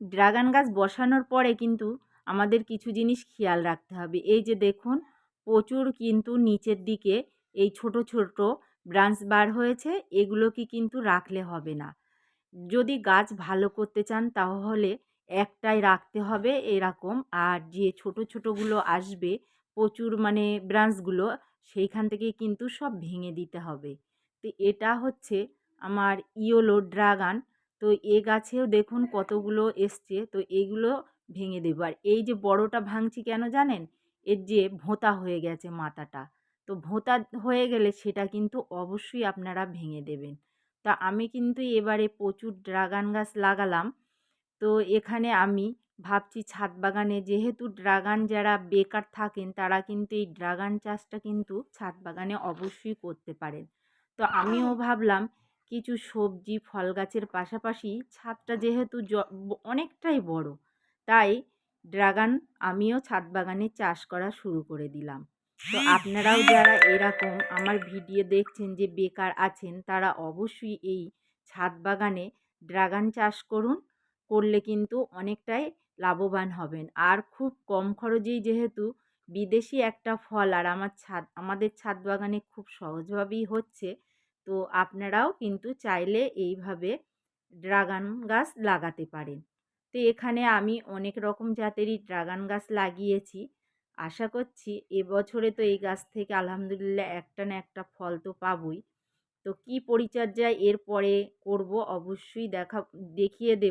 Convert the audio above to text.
Dragon গাছ বসানোর পরে কিন্তু আমাদের কিছু জিনিস খেয়াল রাখতে হবে। এই যে দেখুন, প্রচুর কিন্তু নিচের দিকে এই ছোট ছোট ব্রাঞ্চ বার হয়েছে, এগুলোকে কিন্তু রাখলে হবে না। যদি গাছ ভালো করতে চান তাহলে একটাই রাখতে হবে এরকম, আর যে ছোট, ছোটোগুলো আসবে, প্রচুর মানে ব্রাঞ্চগুলো, সেইখান থেকে কিন্তু সব ভেঙে দিতে হবে। তো এটা হচ্ছে আমার ইয়োলো ড্রাগন তো এ গাছেও দেখুন কতগুলো এসছে। তো এইগুলো ভেঙে দেবো। আর এই যে বড়টা ভাঙছি কেন জানেন? এর যে ভোঁতা হয়ে গেছে মাথাটা। তো ভোঁতা হয়ে গেলে সেটা কিন্তু অবশ্যই আপনারা ভেঙে দেবেন। তা আমি কিন্তু এবারে প্রচুর ড্রাগান গাছ লাগালাম। তো এখানে আমি ভাবছি ছাদ বাগানে যেহেতু ড্রাগান যারা বেকার থাকেন তারা কিন্তু এই ড্রাগান চাষটা কিন্তু ছাদ বাগানে অবশ্যই করতে পারেন। তো আমিও ভাবলাম কিছু সবজি, ফল গাছের পাশাপাশি ছাদটা যেহেতু অনেকটাই বড়, তাই ড্রাগান আমিও ছাদ বাগানে চাষ করা শুরু করে দিলাম। তো আপনারাও যারা এরকম আমার ভিডিও দেখছেন যে বেকার আছেন, তারা অবশ্যই এই ছাদ বাগানে ড্রাগান চাষ করুন, করলে কিন্তু অনেকটাই লাভবান হবেন। আর খুব কম খরচেই যেহেতু বিদেশি একটা ফল, আর আমার ছাদ, আমাদের ছাদ বাগানে খুব সহজভাবেই হচ্ছে তো আপনারাও কিন্তু চাইলে এইভাবে ড্রাগন গাছ লাগাতে পারেন। তো এখানে আমি অনেক রকম জাতেরই ড্রাগন গাছ লাগিয়েছি, আশা করছি এবছরে তো এই গাছ থেকে আলহামদুলিল্লাহ একটা না একটা ফল তো পাবই। তো কী পরিচর্যা এরপরে করব অবশ্যই দেখা, দেখিয়ে দেব।